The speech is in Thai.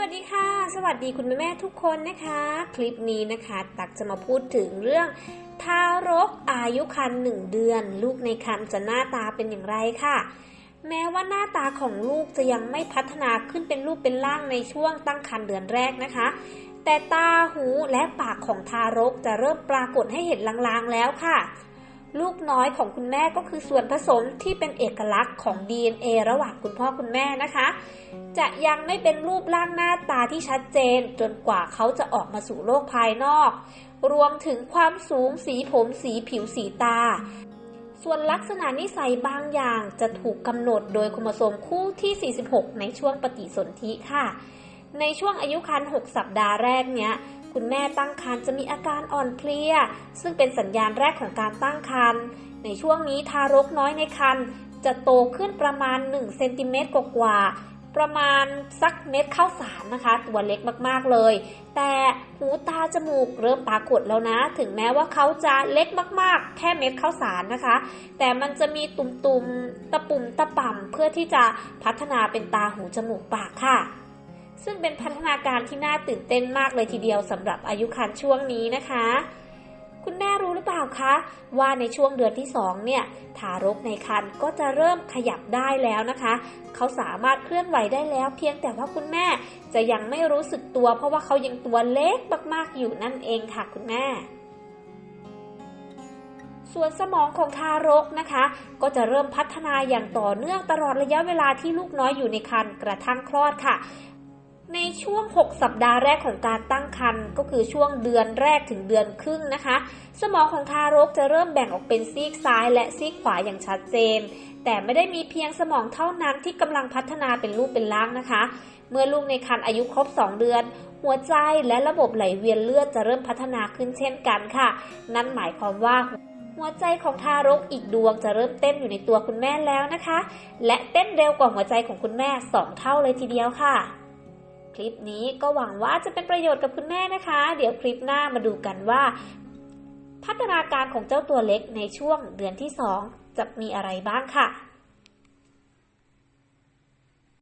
วัสดีค่ะ สวัสดีคุณแม่แม่ทุกคนนะคะ คลิปนี้นะคะ ตักจะมาพูดถึงเรื่องทารกอายุครรภ์หนึ่งเดือน ลูกในครรภ์จะหน้าตาเป็นอย่างไรค่ะ แม้ว่าหน้าตาของลูกจะยังไม่พัฒนาขึ้นเป็นรูปเป็นร่างในช่วงตั้งครรภ์เดือนแรกนะคะ แต่ตาหูและปากของทารกจะเริ่มปรากฏให้เห็นลางๆแล้วค่ะ ลูกน้อยของคุณแม่ก็คือส่วนผสมที่เป็นเอกลักษณ์ของ DNA ระหว่างคุณพ่อคุณแม่นะคะ จะยังไม่เป็นรูปร่างหน้าตาที่ชัดเจน จนกว่าเขาจะออกมาสู่โลกภายนอก รวมถึงความสูงสีผมสีผิวสีตา ส่วนลักษณะนิสัยบางอย่างจะถูกกำหนดโดยโครโมโซมคู่ที่ 46 ในช่วงปฏิสนธิค่ะ ในช่วงอายุครรภ์6สัปดาห์แรกเนี้ย คุณแม่ตั้งครรภ์จะมีอาการอ่อนเพลีย ซึ่งเป็นสัญญาณแรกของการตั้งครรภ์ในช่วงนี้ทารกน้อยในครรภ์จะโตขึ้นประมาณ1เซนติเมตรกว่าๆประมาณสักเม็ดข้าวสารนะคะ ตัวเล็กมากๆเลย แต่หูตาจมูกเริ่มปรากฏแล้วนะ ถึงแม้ว่าเขาจะเล็กมากๆ แค่เม็ดข้าวสารนะคะ แต่มันจะมีตุ่มๆตะปุ่มตะป่ำเพื่อที่จะพัฒนาเป็นตาหูจมูกปากค่ะ ซึ่งเป็นพัฒนาการที่น่าตื่นเต้นมากเลยทีเดียวสำหรับอายุครรภ์ช่วงนี้นะคะ คุณแม่รู้หรือเปล่าคะ ว่าในช่วงเดือนที่ 2 เนี่ย ทารกในครรภ์ก็จะเริ่มขยับได้แล้วนะคะ เขาสามารถเคลื่อนไหวได้แล้ว เพียงแต่ว่าคุณแม่จะยังไม่รู้สึกตัว เพราะว่าเขายังตัวเล็กมากๆอยู่นั่นเองค่ะคุณแม่ส่วนสมองของทารกนะคะ ก็จะเริ่มพัฒนาอย่างต่อเนื่องตลอดระยะเวลาที่ลูกน้อยอยู่ในครรภ์กระทั่งคลอดค่ะ ในช่วง 6 สัปดาห์แรกของการตั้งครรภ์ก็คือช่วงเดือนแรกถึงเดือนครึ่งนะคะ สมองของทารกจะเริ่มแบ่งออกเป็นซีกซ้าย และซีกขวาอย่างชัดเจน แต่ไม่ได้มีเพียงสมองเท่านั้นที่กำลังพัฒนาเป็นรูปเป็นร่างนะคะ เมื่อลูกในครรภ์อายุครบ 2 เดือน หัวใจและระบบไหลเวียนเลือดจะเริ่มพัฒนาขึ้นเช่นกันค่ะ นั่นหมายความว่าหัวใจของทารกอีกดวงจะเริ่มเต้นอยู่ในตัวคุณแม่แล้วนะคะ และเต้นเร็วกว่าหัวใจของคุณแม่ 2 เท่าเลยทีเดียวค่ะ คลิปนี้ก็หวังว่าจะเป็นประโยชน์กับคุณแม่นะคะ เดี๋ยวคลิปหน้ามาดูกันว่า พัฒนาการของเจ้าตัวเล็กในช่วงเดือนที่ 2 จะมีอะไรบ้างค่ะ